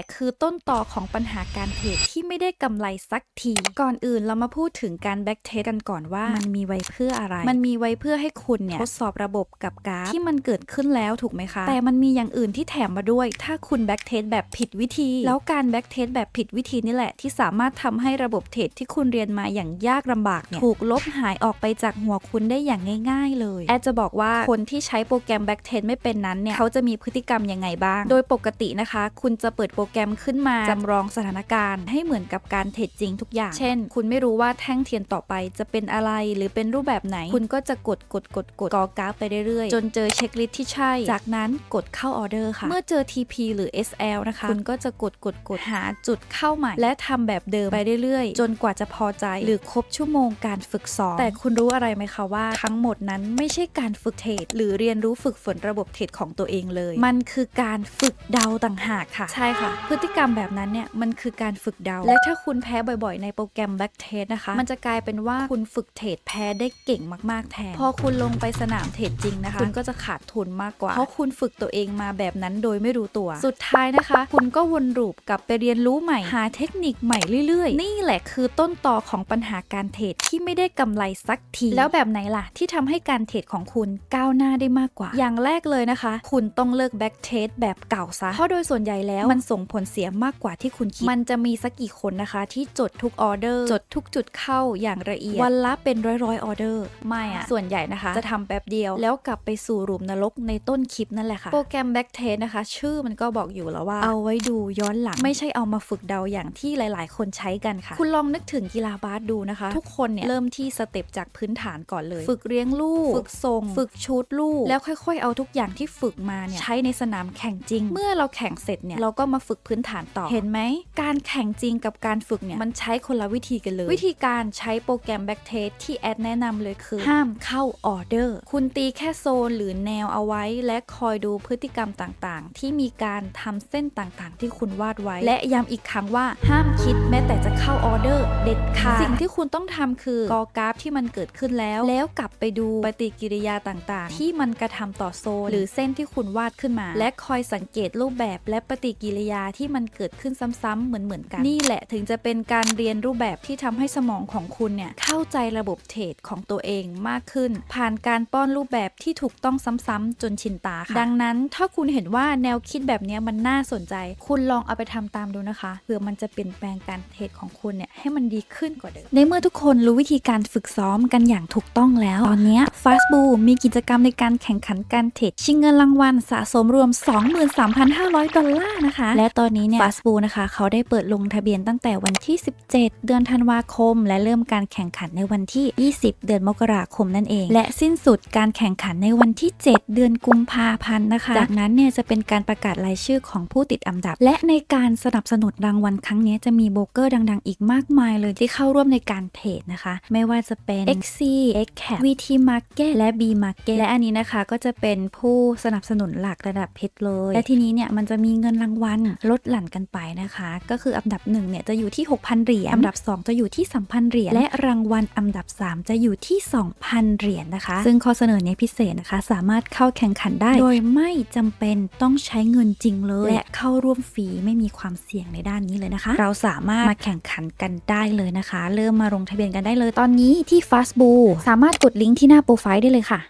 ละคือต้นต่อของปัญหาการเทรดที่ไม่ได้กำไรสักที ก่อนอื่นเรามาพูดถึงการแบ็กเทสกันก่อนว่ามันมีไว้เพื่ออะไร มันมีไว้เพื่อให้คุณเนี่ยทดสอบระบบกับกราฟที่มันเกิดขึ้นแล้วถูกไหมคะ แต่มันมีอย่างอื่นที่แถมมาด้วย ถ้าคุณแบ็กเทสแบบผิดวิธี แล้วการแบ็กเทสแบบผิดวิธีนี่แหละ ที่สามารถทำให้ระบบเทรดที่คุณเรียนมาอย่างยากลำบากเนี่ยถูกลบหายออกไปจากหัวคุณได้อย่างง่าย ๆ เลย แอดจะบอกว่าคนที่ใช้โปรแกรมแบ็กเทสไม่เป็นนั้นเนี่ยเขาจะมีพฤติกรรมยังไงบ้าง โดยปกตินะคะ คุณจะเปิดโปรแกรมขึ้นมาจำลองสถานการณ์ให้เหมือนกับการเทรดจริงทุกอย่าง เช่น คุณไม่รู้ว่าแท่งเทียนต่อไปจะเป็นอะไรหรือเป็นรูปแบบไหน คุณก็จะกดกดกดกดกอกราฟไปเรื่อยๆ จนเจอเช็คลิสต์ที่ใช่ จากนั้นกดเข้าออเดอร์ค่ะ เมื่อเจอ TP หรือ SL นะคะ คุณก็จะกดกดกดหาจุดเข้าใหม่ และทำแบบเดิมไปเรื่อยๆ จนกว่าจะพอใจหรือครบชั่วโมงการฝึกซ้อมแต่คุณรู้อะไรไหมคะว่าทั้งหมดนั้นไม่ใช่การฝึกเทรดหรือเรียนรู้ฝึกฝนระบบเทรดของตัวเองเลย มันคือการฝึกเดาต่างหากค่ะ ใช่ค่ะพฤติกรรมแบบนั้นเนี่ยมันคือการฝึกเดา และถ้าคุณแพ้บ่อยๆ ในโปรแกรม Back t e s t นะคะ มันจะกลายเป็นว่าคุณฝึกเทรดแพ้ได้เก่งมากๆแทน พอคุณลงไปสนามเทรดจริงนะคะ คุณก็จะขาดทุนมากกว่า เพราะคุณฝึกตัวเองมาแบบนั้นโดยไม่รู้ตัว สุดท้ายนะคะ คุณก็วนลูปกลับไปเรียนรู้ใหม่ หาเทคนิคใหม่เรื่อยๆ นี่แหละคือต้นต่อของปัญหาการเทรดที่ไม่ได้กำไรสักที แล้วแบบไหนล่ะ ที่ทำให้การเทรดของคุณก้าวหน้าได้มากกว่า อย่างแรกเลยนะคะ คุณต้องเลิกแบ็กเทสแบบเก่าซะ เพราะโดยส่วนใหญ่แล้วมันส่งผลเสียมากกว่าที่คุณคิด มันจะมีสักกี่คนนะคะ ที่จดทุกออเดอร์ จดทุกจุดเข้าอย่างละเอียด วันละเป็นร้อยร้อยๆออเดอร์ไม่อะส่วนใหญ่นะคะ จะทำแป๊บเดียว แล้วกลับไปสู่หลุมนรกในต้นคลิปนั่นแหละค่ะโปรแกรมแบ็กเทสนะคะ ชื่อมันก็บอกอยู่แล้วว่าเอาไว้ดูย้อนหลัง ไม่ใช่เอามาฝึกเดาอย่างที่หลาย ๆ คนใช้กันค่ะ คุณลองนึกถึงกีฬาบาสดูนะคะ ทุกคนเนี่ยเริ่มที่สเต็ปจากพื้นฐานก่อนเลย ฝึกเลี้ยงลูก ฝึกทรง ฝึกชูดลูก แล้วค่อย ๆ เอาทุกอย่างที่ฝึกมาเนี่ยใช้ในสนามแข่งจริง เมื่อเราแข่งเสร็จเนี่ยเราก็มาฝึกพื้นฐานต่อ เห็นไหม การแข่งจริงกับการฝึกเนี่ย มันใช้คนละวิธีกันเลย วิธีการใช้โปรแกรมแบ็กเทสที่แอดแนะนำเลยคือ ห้ามเข้าออเดอร์ คุณตีแค่โซนหรือแนวเอาไว้ และคอยดูพฤติกรรมต่างๆ ที่มีการทำเส้นต่างๆ ที่คุณวาดไว้ และย้ำอีกครั้งว่าห้ามคิดแม้แต่จะเข้าออเดอร์ เด็ดขาดสิ่งที่คุณต้องทำคือกอกราฟที่มันเกิดขึ้นแล้ว แล้วกลับไปดูปฏิกิริยาต่างๆ ที่มันกระทำต่อโซน หรือเส้นที่คุณวาดขึ้นมา และคอยสังเกตรูปแบบและปฏิกิริยาที่มันเกิดขึ้นซ้ำๆเหมือนๆกัน นี่แหละถึงจะเป็นการเรียนรูปแบบที่ทำให้สมองของคุณเนี่ยเข้าใจระบบเทรดของตัวเองมากขึ้น ผ่านการป้อนรูปแบบที่ถูกต้องซ้ำๆจนชินตาค่ะดังนั้นถ้าคุณเห็นว่าแนวคิดแบบเนี้ยมันน่าสนใจ คุณลองเอาไปทำตามดูนะคะเผื่อมันจะเปลี่ยนแปลงการเทรดของคุณเนี่ยให้มันดีขึ้นกว่าเดิมในเมื่อทุกคนรู้วิธีการฝึกซ้อมกันอย่างถูกต้องแล้ว ตอนเนี้ Fast b o มีกิจกรรมในการแข่งขันการเทรดชิงเงินรางวัลสะสมรวม 23,500 ดอลลาร์นะคะ และตอนนี้เนี่ย Fast b o นะคะ เขาได้เปิดลงทะเบียนตั้งแต่วันที่ 17 เดือนธันวาคม และเริ่มการแข่งขันในวันที่ 20 เดือนมกราคมนั่นเอง และสิ้นสุดการแข่งขันในวันที่ 7 เดือนกุมภาพันธ์นะคะ จากนั้นเนี่ยจะเป็นการประกาศรายชื่อของผู้ติดอันดับ และในการสนับสนุนรางวัลครั้งนี้จะมีโบรกเกอร์ดัง ๆ อีกมากมายเลยที่เข้าร่วมในการเทรดนะคะ ไม่ว่าจะเป็น XC XCAP VT Market และ B Market และอันนี้นะคะก็จะเป็นผู้สนับสนุนหลักระดับเพชรเลย และทีนี้เนี่ยมันจะมีเงินรางวัลลดหลั่นกันไปนะคะ ก็คืออันดับ1เนี่ยจะอยู่ที่ 6,000 เหรียญอันดับ 2 จะอยู่ที่ 3,000 เหรียญและรางวัลอันดับ 3 จะอยู่ที่ 2,000 เหรียญนะคะ ซึ่งข้อเสนอเนี้พิเศษนะคะ สามารถเข้าแข่งขันได้ โดยไม่จำเป็นต้องใช้เงินจริงเลย และเข้าร่วมฟรีไม่มีความเสี่ยงในด้านนี้เลยนะคะ เราสามารถมาแข่งขันกันได้เลยนะคะ เริ่มมาลงทะเบียนกันได้เลยตอนนี้ที่ Fastbo สามารถกดลิงก์ที่หน้าโปรไฟล์ได้เลยค่ะ